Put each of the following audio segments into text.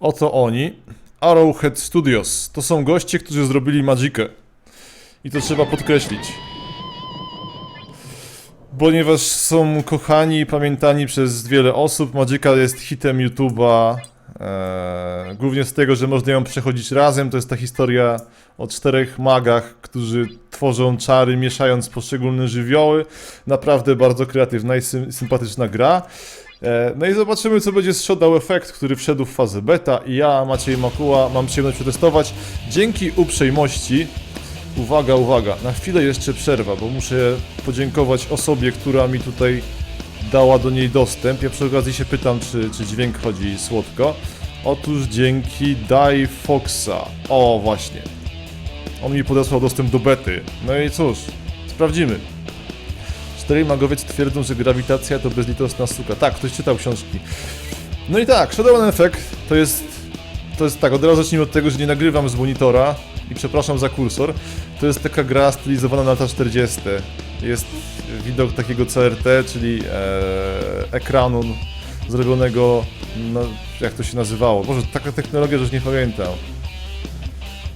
Oto oni. Arrowhead Studios. To są goście, którzy zrobili Magicę. I to trzeba podkreślić. Ponieważ są kochani i pamiętani przez wiele osób, Magica jest hitem YouTube'a. Eee, głównie z tego, że można ją przechodzić razem. To jest ta historia o czterech magach, którzy tworzą czary, mieszając poszczególne żywioły. Naprawdę bardzo kreatywna i sym- sympatyczna gra. E, No i zobaczymy, co będzie z Shadow Effect, który wszedł w fazę beta i ja, Maciej Makuła, mam przyjemność przetestować. Dzięki uprzejmości, uwaga, uwaga, na chwilę jeszcze przerwa, bo muszę podziękować osobie, która mi tutaj dała do niej dostęp. Ja przy okazji się pytam, czy, czy dźwięk chodzi słodko. Otóż dzięki Dai Foxa. O, właśnie. On mi podesłał dostęp do bety. No i cóż, sprawdzimy. Czterej magowiec twierdzą, że grawitacja to bezlitosna suka. Tak, ktoś czytał książki. No i tak, Shadow Effect to jest... To jest tak, od razu zacznijmy od tego, że nie nagrywam z monitora i przepraszam za kursor. To jest taka gra stylizowana na lata 40. Jest widok takiego CRT, czyli e, ekranu zrobionego, no, jak to się nazywało? Boże, taka technologia, że już nie pamiętam.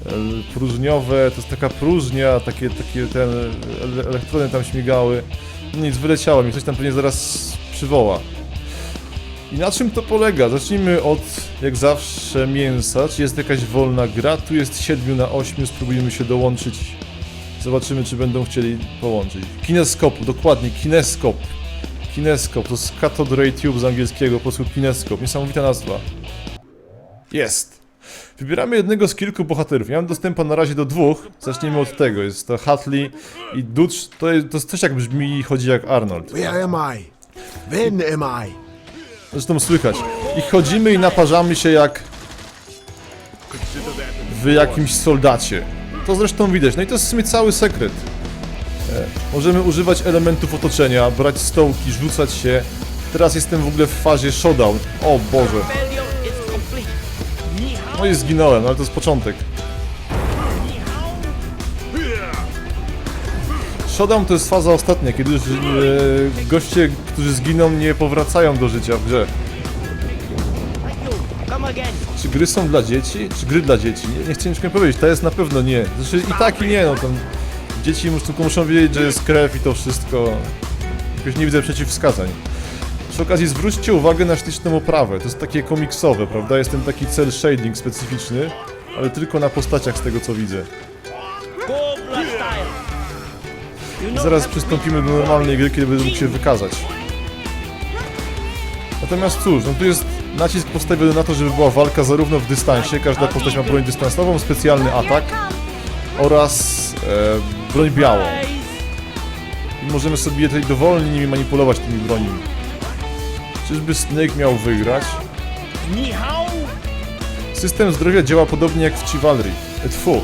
E, próżniowe, to jest taka próżnia, takie, takie ten, ele- elektrony tam śmigały. Nic, wyleciało mi, coś tam pewnie zaraz przywoła. I na czym to polega? Zacznijmy od, jak zawsze, mięsa. Czy jest jakaś wolna gra? Tu jest 7 na 8, spróbujemy się dołączyć. Zobaczymy, czy będą chcieli połączyć. Kineskop, dokładnie, kineskop. Kineskop, to jest Cathode Ray Tube z angielskiego, po prostu kineskop. Niesamowita nazwa. Jest. Wybieramy jednego z kilku bohaterów. Ja mam dostępu na razie do dwóch. Zacznijmy od tego. Jest to Hatley i Dutch. To jest, to jest coś jak brzmi i chodzi jak Arnold. Where am I? When am I? Zresztą słychać. I chodzimy i naparzamy się jak w jakimś soldacie. To zresztą widać. No i to jest w sumie cały sekret. E, możemy używać elementów otoczenia, brać stołki, rzucać się. Teraz jestem w ogóle w fazie showdown. O Boże. No i zginąłem, ale to jest początek. Showdown to jest faza ostatnia, kiedy już e, goście, którzy zginą, nie powracają do życia w grze. Czy gry są dla dzieci? Czy gry dla dzieci? Nie, nie ciężko powiedzieć, to jest na pewno nie. Znaczy i tak i nie, no tam dzieci mus- tylko muszą wiedzieć, że jest krew i to wszystko. Jakoś nie widzę przeciwwskazań. Przy okazji zwróćcie uwagę na śliczną oprawę. To jest takie komiksowe, prawda? Jest ten taki cel shading specyficzny, ale tylko na postaciach z tego co widzę. Zaraz przystąpimy do normalnej gry, kiedy będę mógł się wykazać. Natomiast cóż, no tu jest nacisk postawiony na to, żeby była walka zarówno w dystansie, każda postać ma broń dystansową, specjalny atak oraz e, broń białą. I możemy sobie tutaj dowolnie nimi manipulować tymi broniami. Czyżby Snake miał wygrać? System zdrowia działa podobnie jak w Chivalry. Tfu,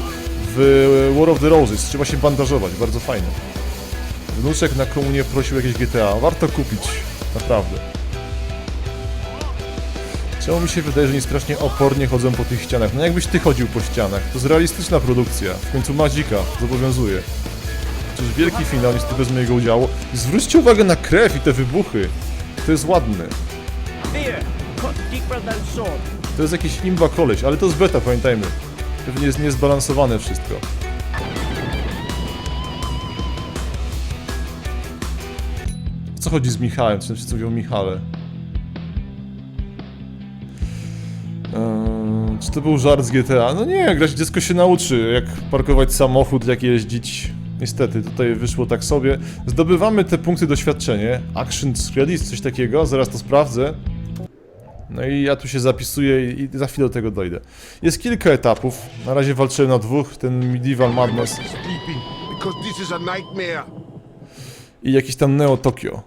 w War of the Roses. Trzeba się bandażować, bardzo fajne. Wnuczek na komunie prosił jakieś GTA. Warto kupić, naprawdę. Czemu mi się wydaje, że oni strasznie opornie chodzą po tych ścianach? No jakbyś ty chodził po ścianach. To jest realistyczna produkcja. W końcu Magika zobowiązuje. Przecież wielki finał, niestety bez mojego udziału. Zwróćcie uwagę na krew i te wybuchy. To jest sword. To jest jakiś imba koleś, ale to jest beta, pamiętajmy. Pewnie jest niezbalansowane wszystko. Co chodzi z Michałem? Czy wszyscy mówią Michale? Eee, czy to był żart z GTA? No nie, grać dziecko się nauczy, jak parkować samochód, jak jeździć. Niestety, tutaj wyszło tak sobie. Zdobywamy te punkty doświadczenie. Action credits, coś takiego, zaraz to sprawdzę. No i ja tu się zapisuję i za chwilę do tego dojdę. Jest kilka etapów. Na razie walczyłem na dwóch, ten Medieval Madness i jakiś tam Neo Tokyo.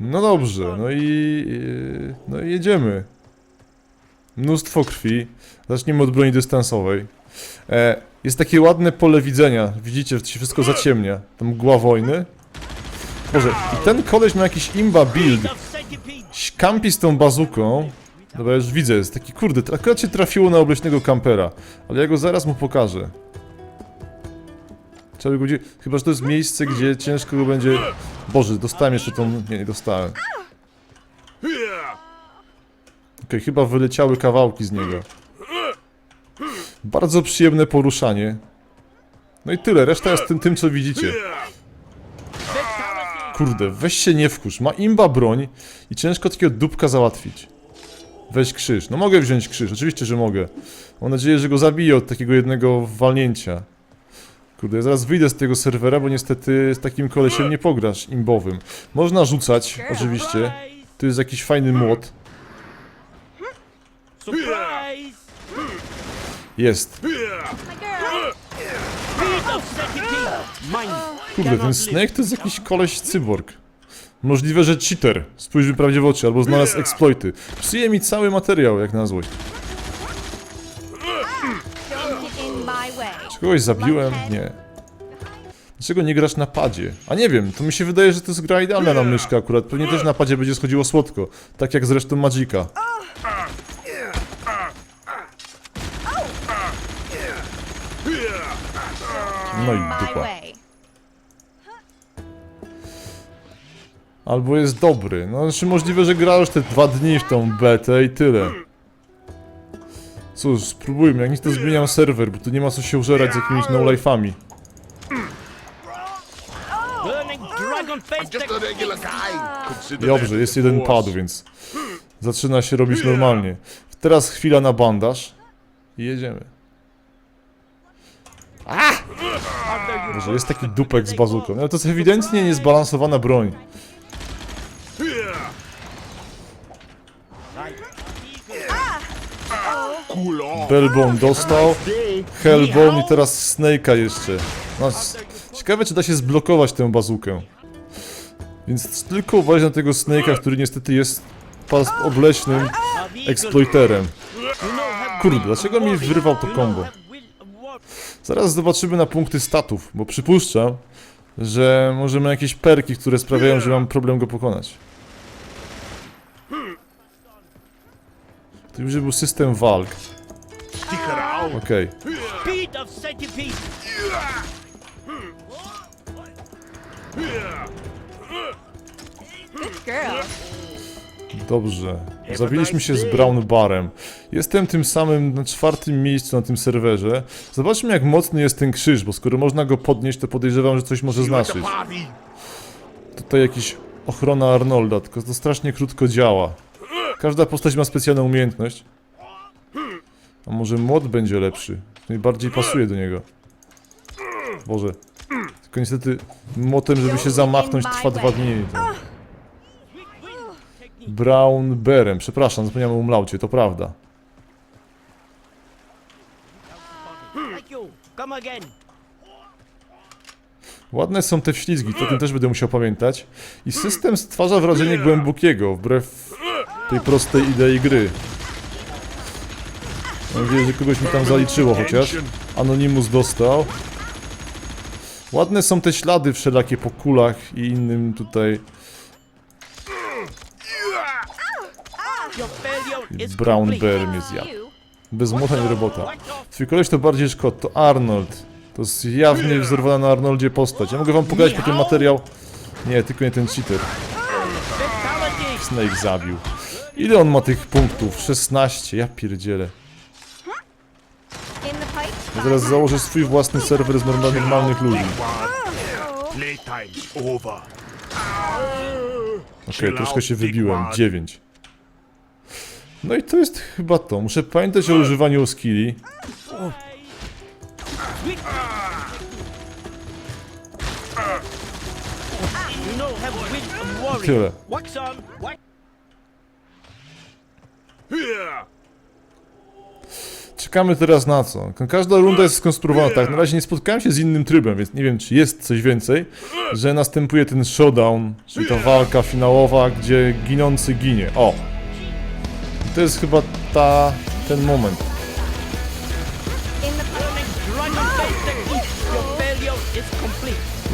No dobrze, no i... yy, no i jedziemy. Mnóstwo krwi. Zacznijmy od broni dystansowej. E, jest takie ładne pole widzenia. Widzicie, że to się wszystko zaciemnia. Tam mgła wojny. Boże, i ten koleś ma jakiś imba build. Kampi z tą bazuką. Dobra, już widzę, jest taki kurde, akurat się trafiło na obleśnego kampera, ale ja go zaraz mu pokażę. Trzeba go gdzie... Chyba, że to jest miejsce, gdzie ciężko go będzie... Boże, dostałem jeszcze tą... Nie, nie dostałem. Okej, chyba wyleciały kawałki z niego. Bardzo przyjemne poruszanie. No i tyle, reszta jest tym, tym co widzicie. Kurde, weź się nie wkurz. Ma imba broń i ciężko takiego dupka załatwić. Weź krzyż. No mogę wziąć krzyż, oczywiście, że mogę. Mam nadzieję, że go zabiję od takiego jednego walnięcia. Kurde, ja zaraz wyjdę z tego serwera, bo niestety z takim kolesiem nie pograsz imbowym. Można rzucać, oczywiście. Tu jest jakiś fajny młot. Surprise! Jest. Kurde, ten Snake to jest jakiś koleś cyborg. Możliwe, że cheater. Spójrz mi prawdzie w oczy, albo znalazł exploity. Psuje mi cały materiał, jak na złość. Czy kogoś zabiłem? Nie. Dlaczego nie grasz na padzie? A nie wiem, to mi się wydaje, że to jest gra idealna na myszkę akurat. Pewnie też na padzie będzie schodziło słodko. Tak jak zresztą Magika. No i dupa. Albo jest dobry. No, znaczy możliwe, że gra już te dwa dni w tą betę i tyle. Cóż, spróbujmy. Jak nic to zmieniam serwer, bo tu nie ma co się użerać z jakimiś no-life'ami. Dobrze, jest jeden padł, więc zaczyna się robić normalnie. Teraz chwila na bandaż i jedziemy. Może jest taki dupek z bazuką. No to jest ewidentnie niezbalansowana broń. Bellbone dostał, Hellbone i teraz Snake'a jeszcze. No, ciekawe czy da się zblokować tę bazukę. Więc tylko uważaj na tego Snake'a, który niestety jest obleśnym eksploiterem. Kurde, dlaczego mi wyrwał to combo? Zaraz zobaczymy na punkty statów, bo przypuszczam, że możemy jakieś perki, które sprawiają, że mam problem go pokonać. To już był system walk. Okej. Speed Dobrze. Zabiliśmy się z Brown Barem. Jestem tym samym na czwartym miejscu na tym serwerze. Zobaczmy jak mocny jest ten krzyż, bo skoro można go podnieść, to podejrzewam, że coś może znaczyć. Tutaj jakiś ochrona Arnolda, tylko to strasznie krótko działa. Każda postać ma specjalną umiejętność. A może młot będzie lepszy? Najbardziej pasuje do niego. Boże. Tylko niestety młotem, żeby się zamachnąć, trwa dwa dni. Brown Berem, przepraszam, zapomniałem o umlaucie, to prawda. Ładne są te wślizgi, to tym też będę musiał pamiętać. I system stwarza wrażenie głębokiego, wbrew tej prostej idei gry. Mam nadzieję, że kogoś mi tam zaliczyło chociaż. Anonymous dostał. Ładne są te ślady wszelakie po kulach i innym tutaj Brown. Bear mnie zjadł. Bez młota nie robota. Twój koleś to bardziej Scott, to Arnold. To jest jawnie wzorowana na Arnoldzie postać. Ja mogę wam pokazać potem materiał. Nie, tylko nie ten cheater. Snake zabił. Ile on ma tych punktów? 16, ja pierdzielę. Ja zaraz założę swój własny serwer z norma- normalnych ludzi. Okej, troszkę się wybiłem. 9. No i to jest chyba to. Muszę pamiętać o używaniu skilli. Tyle. Czekamy teraz na co? Każda runda jest skonstruowana tak. Na razie nie spotkałem się z innym trybem, więc nie wiem, czy jest coś więcej, że następuje ten showdown, czyli ta walka finałowa, gdzie ginący ginie. O! To jest chyba ta, ten moment.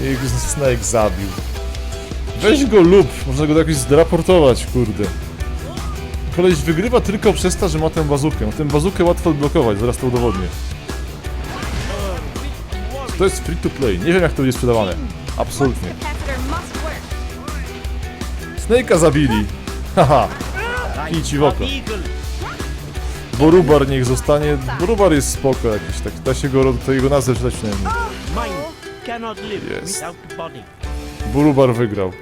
I Snake zabił. Weź go lub, można go jakoś zraportować, kurde. Koleś wygrywa tylko przez to, że ma tę bazukę. Tę bazukę łatwo odblokować, zaraz to udowodnię. To jest free to play, nie wiem jak to będzie sprzedawane. Absolutnie. Snake'a zabili! Haha, Kij ci w oko. Borubar niech zostanie. Borubar jest spoko jakiś, tak da się go, to jego nazwę czytać przynajmniej. Body. Borubar wygrał.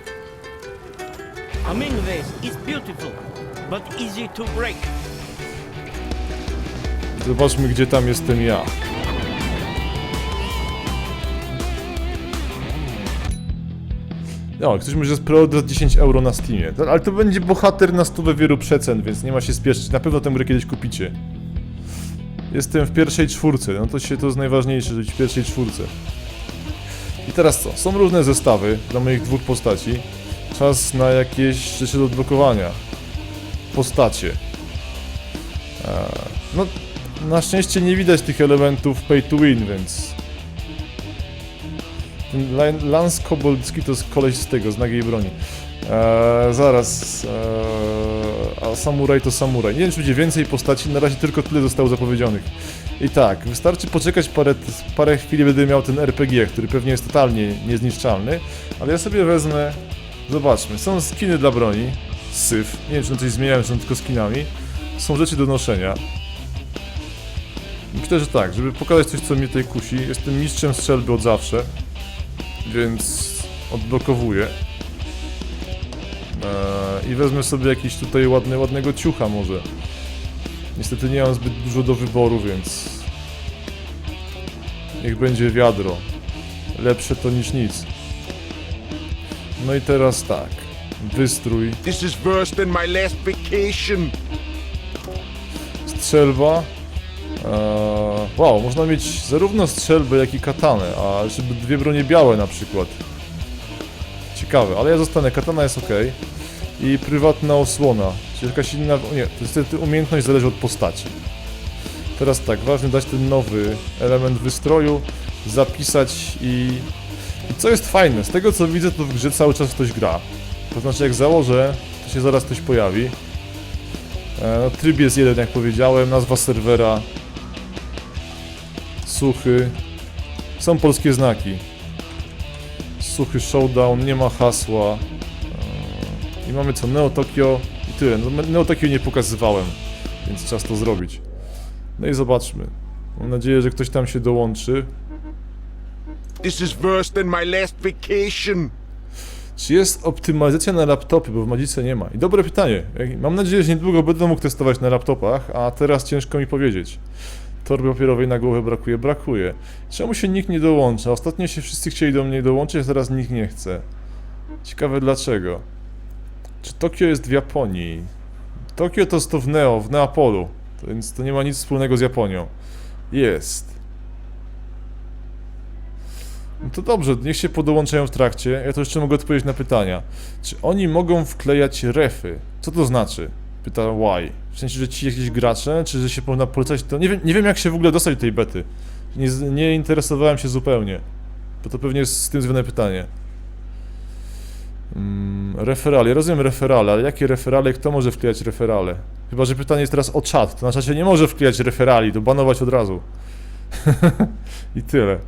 Zobaczmy, gdzie tam jestem ja. No, ktoś może preorder 10 euro na Steamie. Ale to będzie bohater na stówę wielu przecen, więc nie ma się spieszyć. Na pewno tę grę kiedyś kupicie. Jestem w pierwszej czwórce, no to się to jest najważniejsze, być w pierwszej czwórce. I teraz co? Są różne zestawy dla moich dwóch postaci. Czas na jakieś rzeczy do odblokowania. Postacie. Eee, no, na szczęście nie widać tych elementów pay to win, więc... Ten Lan- Lance Kobolski to jest koleś z tego, z nagiej broni. Eee, zaraz... Eee, a samuraj to samuraj. Nie wiem, czy będzie więcej postaci, na razie tylko tyle zostało zapowiedzianych. I tak, wystarczy poczekać parę, parę chwil, będę miał ten RPG, który pewnie jest totalnie niezniszczalny, ale ja sobie wezmę... Zobaczmy, są skiny dla broni, syf, nie wiem, czy one coś zmieniają, czy są tylko skinami. Są rzeczy do noszenia, Myślę, że tak, żeby pokazać coś, co mnie tutaj kusi. Jestem mistrzem strzelby od zawsze, więc odblokowuję. Eee, I wezmę sobie jakiś tutaj ładny, ładnego ciucha może. Niestety nie mam zbyt dużo do wyboru, więc... Niech będzie wiadro. Lepsze to niż nic. No i teraz tak. Wystrój. This is worse than my last vacation. strzelba. Eee, wow, można mieć zarówno strzelbę, jak i katanę, a żeby dwie bronie białe na przykład. Ciekawe, ale ja zostanę, katana jest ok. I prywatna osłona, czy jakaś inna... o Nie, niestety umiejętność zależy od postaci. Teraz tak, ważne dać ten nowy element wystroju, zapisać i... I co jest fajne, z tego co widzę, to w grze cały czas ktoś gra. To znaczy jak założę, to się zaraz ktoś pojawi. E, No, tryb jest jeden, jak powiedziałem, nazwa serwera. Suchy. Są polskie znaki. Suchy showdown, nie ma hasła. E, I mamy co? Neo Tokyo i tyle. No, Neo Tokyo nie pokazywałem, więc czas to zrobić. No i zobaczmy. Mam nadzieję, że ktoś tam się dołączy. This is worse than my last vacation. Czy jest optymalizacja na laptopy, bo w Magice nie ma? I dobre pytanie. Mam nadzieję, że niedługo będę mógł testować na laptopach, a teraz ciężko mi powiedzieć. Torby papierowej na głowę brakuje, brakuje. Czemu się nikt nie dołącza? Ostatnio się wszyscy chcieli do mnie dołączyć, a teraz nikt nie chce. Ciekawe dlaczego. Czy Tokio jest w Japonii? Tokio to jest to w Neo, w Neapolu, więc to nie ma nic wspólnego z Japonią. Jest. No to dobrze, niech się podołączają w trakcie. Ja to jeszcze mogę odpowiedzieć na pytania. Czy oni mogą wklejać refy? Co to znaczy? Pyta Y. W sensie, że ci jakieś gracze, czy że się można polecać to? Nie wiem, nie wiem jak się w ogóle dostać do tej bety. Nie, nie interesowałem się zupełnie. Bo to pewnie jest z tym związane pytanie. Mm, referale. Rozumiem referale, ale jakie referale? Kto może wklejać referale? Chyba, że pytanie jest teraz o czat. To na czacie nie może wklejać referali, to banować od razu. I tyle.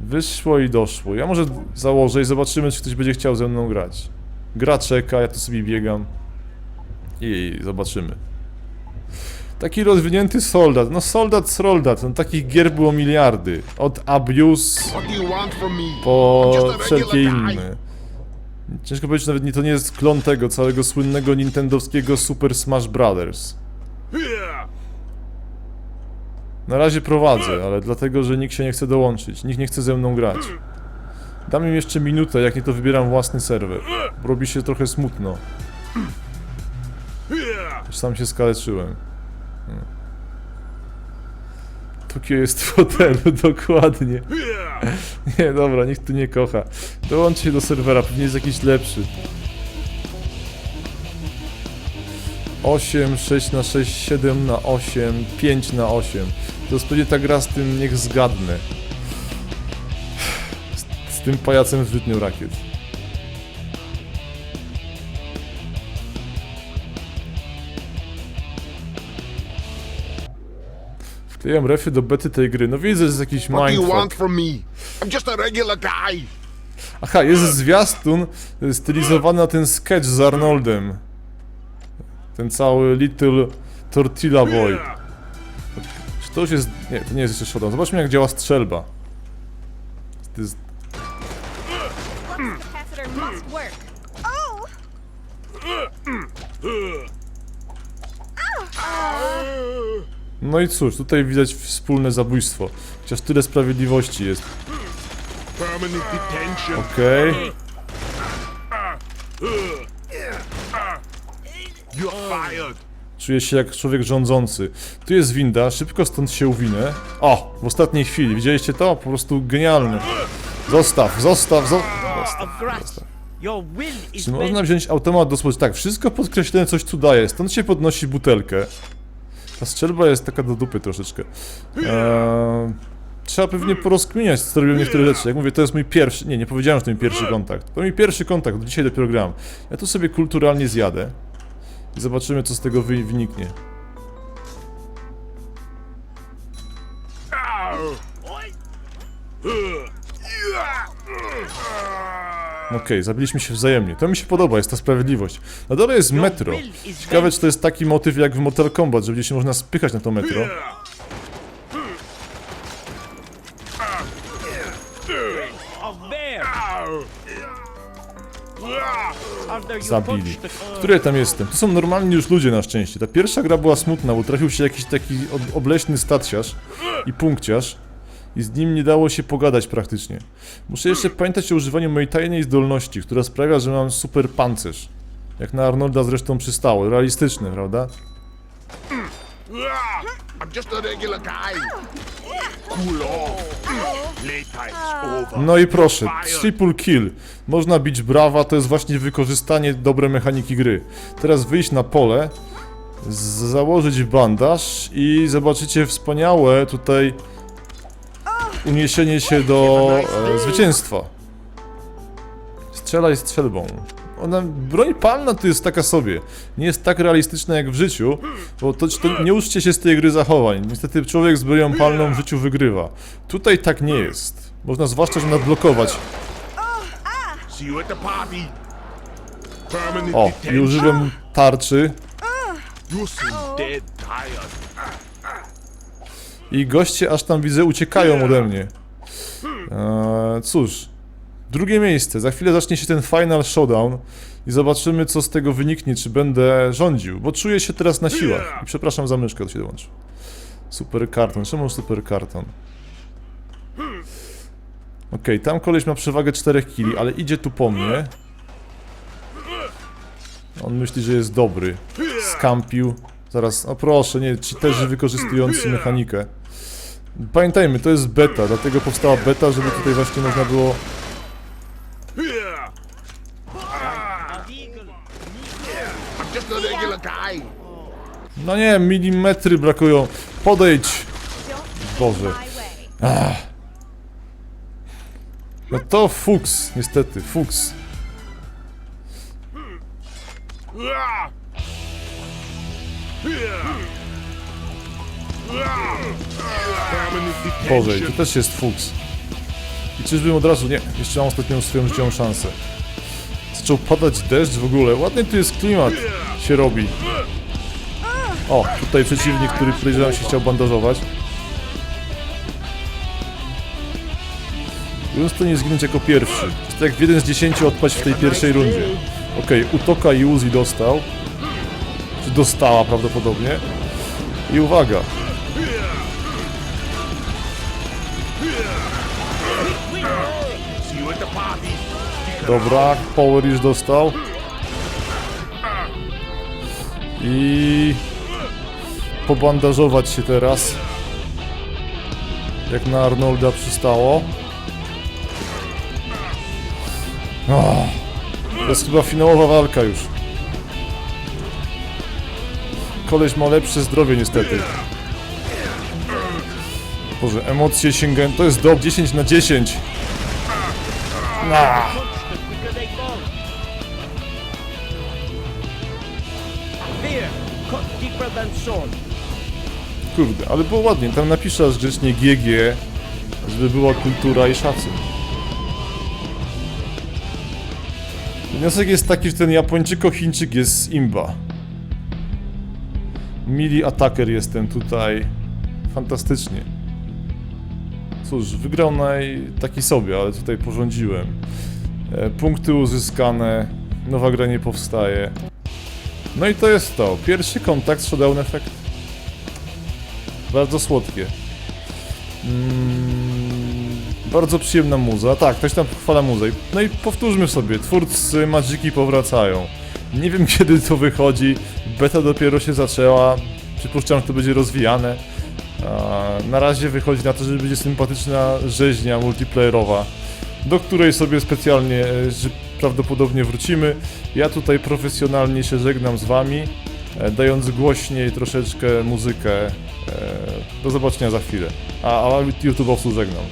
Wyszło i doszło. Ja może założę i zobaczymy, czy ktoś będzie chciał ze mną grać. Gra czeka, ja tu sobie biegam. I zobaczymy. Taki rozwinięty soldat. No soldat, soldat. No takich gier było miliardy. Od Abuse po wszelkie inne. Ciężko powiedzieć, nawet nie, to nie jest klon tego całego słynnego nintendowskiego Super Smash Brothers. Na razie prowadzę, ale dlatego, że nikt się nie chce dołączyć. Nikt nie chce ze mną grać. Dam im jeszcze minutę, jak nie to wybieram własny serwer. Robi się trochę smutno. Już sam się skaleczyłem. Tokio jest w hotelu, dokładnie. Nie, dobra, nikt tu nie kocha. Dołącz się do serwera, pewnie jest jakiś lepszy. 8, 6 na 6, 7 na 8, 5 na 8. To jest pewnie ta gra z tym, niech zgadnę. Z, tym pajacem z wytnią rakiet. Wklejam refy do bety tej gry. No widzę, że jest jakiś mindfuck. Aha, jest zwiastun stylizowany na ten sketch z Arnoldem. Ten cały Little, Tortilla Boy. Czy to już jest... Nie, to nie jest jeszcze showdown. Zobaczmy jak działa strzelba. To jest... No i cóż, tutaj widać wspólne zabójstwo. Chociaż tyle sprawiedliwości jest. Okej. Fired. Czuję się jak człowiek rządzący. Tu jest winda, szybko stąd się uwinę. O, w ostatniej chwili. Widzieliście to? Po prostu genialne. Zostaw, zostaw, zo... Will is Czy można wziąć automat do spożycia? Tak, wszystko podkreślone coś tu daje. Stąd się podnosi butelkę. Ta strzelba jest taka do dupy troszeczkę. Eee, trzeba pewnie porozkminiać, co robią niektóre rzeczy. Jak mówię, to jest mój pierwszy... Nie, nie powiedziałem, że to mój pierwszy kontakt. To mój pierwszy kontakt, do dzisiaj dopiero gram. Ja tu sobie kulturalnie zjadę. I zobaczymy, co z tego wy wyniknie. Okej, zabiliśmy się wzajemnie. To mi się podoba, jest ta sprawiedliwość. Na dole jest metro. Ciekawe, czy to jest taki motyw jak w Mortal Kombat, że gdzieś się można spychać na to metro. Zabili. Który tam jestem? To są normalni już ludzie na szczęście. Ta pierwsza gra była smutna, bo trafił się jakiś taki ob- obleśny stacjarz i punkciarz. I z nim nie dało się pogadać praktycznie. Muszę jeszcze pamiętać o używaniu mojej tajnej zdolności, która sprawia, że mam super pancerz. Jak na Arnolda zresztą przystało. Realistyczny, prawda? I'm just a regular guy. Cool off. Playtime's over. No i proszę, triple kill. Można bić brawa, to jest właśnie wykorzystanie dobrej mechaniki gry. Teraz wyjść na pole, założyć bandaż i zobaczycie wspaniałe tutaj uniesienie się do e, zwycięstwa. Strzelaj strzelbą. Ona, broń palna to jest taka sobie. Nie jest tak realistyczna jak w życiu, bo to, to nie uczcie się z tej gry zachowań. Niestety człowiek z bronią palną w życiu wygrywa. Tutaj tak nie jest. Można zwłaszcza, że nadblokować. O, i używam tarczy i goście aż tam widzę uciekają ode mnie. Eee, cóż, drugie miejsce. Za chwilę zacznie się ten final showdown i zobaczymy co z tego wyniknie, czy będę rządził, bo czuję się teraz na siłach. I przepraszam za myszkę, to się dołączył. Super karton, czemu super karton? Okej, tam koleś ma przewagę 4 kili, ale idzie tu po mnie. On myśli, że jest dobry. Skampił. Zaraz, o proszę, nie, ci też wykorzystujący mechanikę. Pamiętajmy, to jest beta, dlatego powstała beta, żeby tutaj właśnie można było... No nie, milimetry brakują. Podejdź! Boże. way. No to fuks, niestety, fuks. Permanent Boże, to też jest fuks. I czyżbym od razu... Nie, jeszcze mam ostatnią swoją życiową szansę. Zaczął padać deszcz w ogóle. Ładny tu jest klimat, się robi. O, tutaj przeciwnik, który podejrzewam się chciał bandażować. Więc to nie zginąć jako pierwszy. Jest to jak w 1 z 10 odpaść w tej pierwszej rundzie. Okej, Utoka i Uzi dostał. Czy dostała prawdopodobnie. I uwaga, Dobra, Power już dostał. I pobandażować się teraz. Jak na Arnolda przystało. To jest chyba finałowa walka już. Koleś ma lepsze zdrowie niestety. Boże, emocje sięgają. To jest dob 10 na 10. Ah. Kurde, ale było ładnie. Tam napiszę aż grzecznie GG, żeby była kultura i szacun. Wniosek jest taki, że ten Japończyko-Chińczyk jest imba. Mili Attacker jestem tutaj. Fantastycznie. Cóż, wygrał naj... taki sobie, ale tutaj porządziłem. E, punkty uzyskane, nowa gra nie powstaje. No i to jest to. Pierwszy kontakt Showdown Effect. Bardzo słodkie. Mm, bardzo przyjemna muza. Tak, ktoś tam chwala muzę. No i powtórzmy sobie, twórcy Magiki powracają. Nie wiem kiedy to wychodzi. Beta dopiero się zaczęła. Przypuszczam, że to będzie rozwijane. Na razie wychodzi na to, że będzie sympatyczna rzeźnia multiplayerowa, do której sobie specjalnie e, prawdopodobnie wrócimy. Ja tutaj profesjonalnie się żegnam z wami, e, dając głośniej troszeczkę muzykę. E, Do zobaczenia za chwilę. A, a YouTube'owców żegnam.